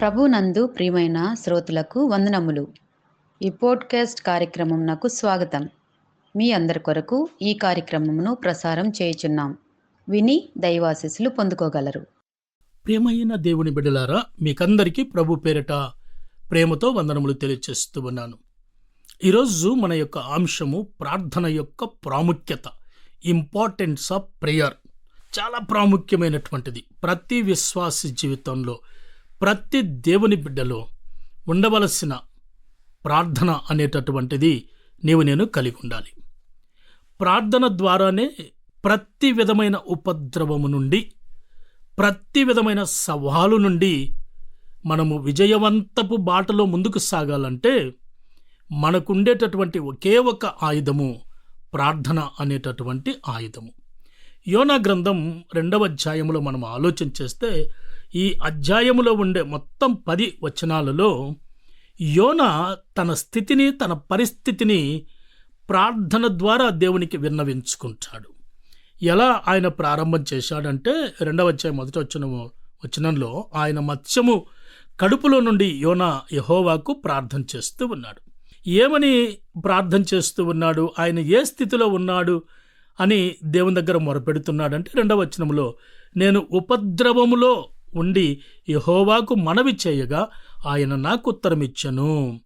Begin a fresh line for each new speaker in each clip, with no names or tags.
ప్రభునందు ప్రియమైన శ్రోతలకు వందనములు. ఈ పోడ్కాస్ట్ కార్యక్రమం నాకు స్వాగతం. మీ అందరి కొరకు ఈ కార్యక్రమమును ప్రసారం చేయుచున్నాం. విని దైవాశిస్సులు పొందుకోగలరు.
ప్రియమైన దేవుని బిడ్డలారా మీకందరికీ ప్రభు పేరిట ప్రేమతో వందనములు తెలియచేస్తూ ఉన్నాను. ఈరోజు మన యొక్క అంశము ప్రార్థన యొక్క ప్రాముఖ్యత ఇంపార్టెన్స్ ఆఫ్ ప్రేయర్ చాలా ప్రాముఖ్యమైనటువంటిది. ప్రతి విశ్వాసి జీవితంలో ప్రతి దేవుని బిడ్డలో ఉండవలసిన ప్రార్థన అనేటటువంటిది నీవు నేను కలిగి ఉండాలి. ప్రార్థన ద్వారానే ప్రతి విధమైన ఉపద్రవము నుండి ప్రతి విధమైన సవాలు నుండి మనము విజయవంతపు బాటలో ముందుకు సాగాలంటే మనకుండేటటువంటి ఒకే ఒక ఆయుధము ప్రార్థన అనేటటువంటి ఆయుధము. యోనా గ్రంథం రెండవ అధ్యాయములో మనం ఆలోచన చేస్తే ఈ అధ్యాయములో ఉండే మొత్తం పది వచనాలలో యోన తన స్థితిని తన పరిస్థితిని ప్రార్థన ద్వారా దేవునికి విన్నవించుకుంటాడు. ఎలా ఆయన ప్రారంభం చేశాడంటే రెండవ అధ్యాయం మొదటి వచ్చిన వచనంలో ఆయన మత్స్యము కడుపులో నుండి యోన యహోవాకు ప్రార్థన చేస్తూ ఉన్నాడు. ఏమని ప్రార్థన చేస్తూ ఉన్నాడు? ఆయన ఏ స్థితిలో ఉన్నాడు? అని దేవుని దగ్గర మొరపెడుతున్నాడంటే రెండవ వచనంలో నేను ఉపద్రవములో ఉండి యహోవాకు మనవి చేయగా ఆయన నాకు ఉత్తరమిచ్చను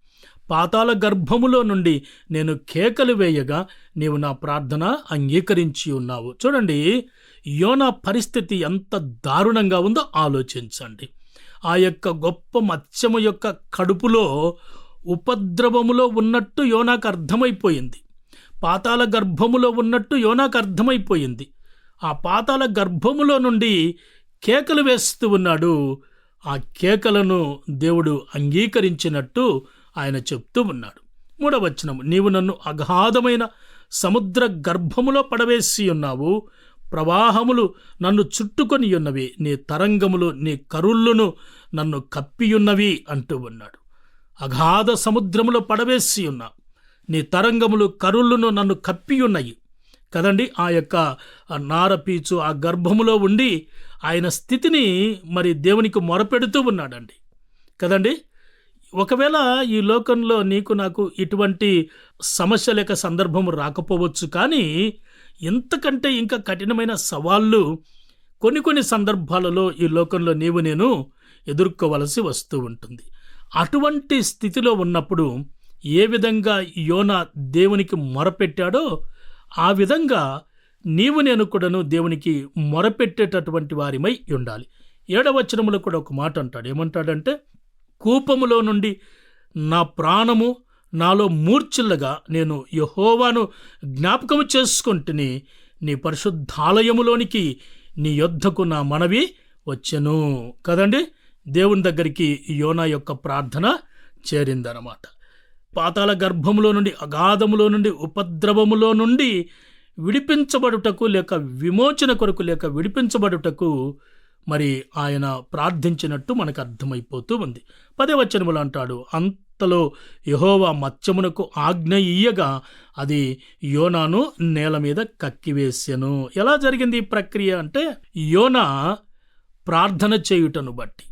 పాతాల గర్భములో నుండి నేను కేకలు వేయగా నీవు నా ప్రార్థన అంగీకరించి ఉన్నావు. చూడండి యోనా పరిస్థితి ఎంత దారుణంగా ఉందో ఆలోచించండి. ఆ యొక్క గొప్ప మత్స్యము యొక్క కడుపులో ఉపద్రవములో ఉన్నట్టు యోనాకు అర్థమైపోయింది. పాతాల గర్భములో ఉన్నట్టు యోనాకు అర్థమైపోయింది. ఆ పాతాల గర్భములో నుండి కేకలు వేస్తూ ఉన్నాడు. ఆ కేకలను దేవుడు అంగీకరించినట్టు ఆయన చెప్తూ ఉన్నాడు. మూడవచనం నీవు నన్ను అగాధమైన సముద్ర గర్భములో పడవేసి ఉన్నావు. ప్రవాహములు నన్ను చుట్టుకొని ఉన్నవి. నీ తరంగములు నీ కరుళ్ళును నన్ను కప్పియున్నవి అంటూ ఉన్నాడు. అగాధ సముద్రములో పడవేసి ఉన్నావు నీ తరంగములు కరుళ్ళును నన్ను కప్పియున్నాయి కదండి ఆ యొక్క నారపీచు ఆ గర్భములో ఉండి ఆయన స్థితిని మరి దేవునికి మొరపెడుతూ ఉన్నాడండి. కదండి ఒకవేళ ఈ లోకంలో నీకు నాకు ఇటువంటి సమస్య లేక సందర్భం రాకపోవచ్చు కానీ ఇంతకంటే ఇంకా కఠినమైన సవాళ్ళు కొన్ని కొన్ని సందర్భాలలో ఈ లోకంలో నీవు నేను ఎదుర్కోవలసి వస్తూ ఉంటుంది. అటువంటి స్థితిలో ఉన్నప్పుడు ఏ విధంగా యోన దేవునికి మొరపెట్టాడో ఆ విధంగా నీవు నేను కూడాను దేవునికి మొరపెట్టేటటువంటి వారిమై ఉండాలి. ఏడవచనములో కూడా ఒక మాట అంటాడు. ఏమంటాడంటే కూపములో నుండి నా ప్రాణము నాలో మూర్చిల్లగా నేను యహోవాను జ్ఞాపకము చేసుకుంటుని నీ పరిశుద్ధాలయములోనికి నీ యొద్దకు నా మనవి వచ్చెను. కదండి? దేవుని దగ్గరికి యోనా యొక్క ప్రార్థన చేరిందనమాట పాతాల గర్భములో నుండి అగాధములో నుండి ఉపద్రవములో నుండి విడిపించబడుటకు లేక విమోచన కొరకు లేక విడిపించబడుటకు మరి ఆయన ప్రార్థించినట్టు మనకు అర్థమైపోతూ ఉంది. పదే వచనములు అంటాడు అంతలో యహోవా మత్స్యమునకు ఆజ్ఞ ఇయ్యగా అది యోనాను నేల మీద కక్కివేసెను. ఎలా జరిగింది ఈ ప్రక్రియ అంటే యోనా ప్రార్థన చేయుటను బట్టి.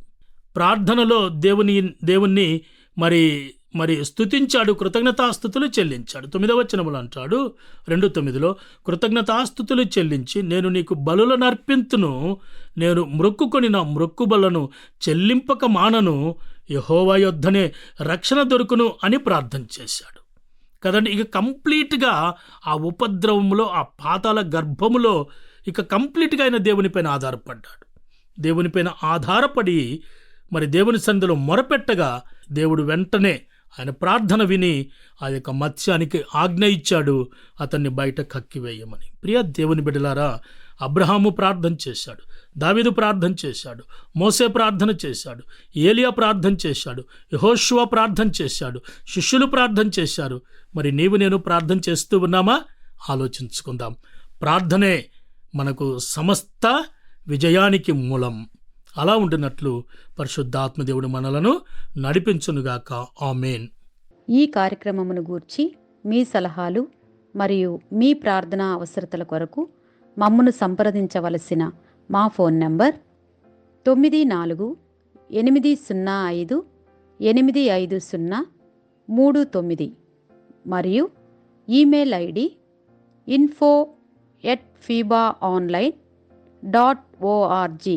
ప్రార్థనలో దేవుని దేవుణ్ణి మరి మరి స్తుతించాడు కృతజ్ఞతాస్థుతులు చెల్లించాడు. తొమ్మిదవ వచనములు అంటాడు రెండు తొమ్మిదిలో కృతజ్ఞతాస్థుతులు చెల్లించి నేను నీకు బలులను నర్పింతును నేను మ్రొక్కుకొని నా మ్రొక్కుబలను చెల్లింపక మానను యహోవా యొద్ధనే రక్షణ దొరుకును అని ప్రార్థన చేశాడు. కదండి ఇక కంప్లీట్గా ఆ ఉపద్రవములో ఆ పాతాల గర్భములో ఇక కంప్లీట్గా ఆయన దేవునిపైన ఆధారపడ్డాడు. దేవునిపైన ఆధారపడి మరి దేవుని సంధిలో మొరపెట్టగా దేవుడు వెంటనే ఆయన ప్రార్థన విని ఆ యొక్క మత్స్యానికి ఆజ్ఞ ఇచ్చాడు. అతన్ని బయట కక్కివేయమని. ప్రియ దేవుని బిడలారా అబ్రహాము ప్రార్థన చేశాడు దావిదు ప్రార్థన చేశాడు మోసే ప్రార్థన చేశాడు ఏలియా ప్రార్థన చేశాడు యహోశువ ప్రార్థన చేశాడు శిష్యులు ప్రార్థన చేశారు. మరి నీవు నేను ప్రార్థన చేస్తూ ఉన్నామా? ఆలోచించుకుందాం. ప్రార్థనే మనకు సమస్త విజయానికి మూలం. అలా ఉండినట్లు పరిశుద్ధాత్మదేవుడు మనలను నడిపించునుగాక. ఆమెన్.
ఈ కార్యక్రమమును గూర్చి మీ సలహాలు మరియు మీ ప్రార్థనా అవసరతల కొరకు మమ్మను సంప్రదించవలసిన మా ఫోన్ నంబర్ తొమ్మిది నాలుగు ఎనిమిది సున్నా ఐదు ఎనిమిది ఐదు సున్నా మూడు తొమ్మిది మరియు email ID info at FIBA online dot O R G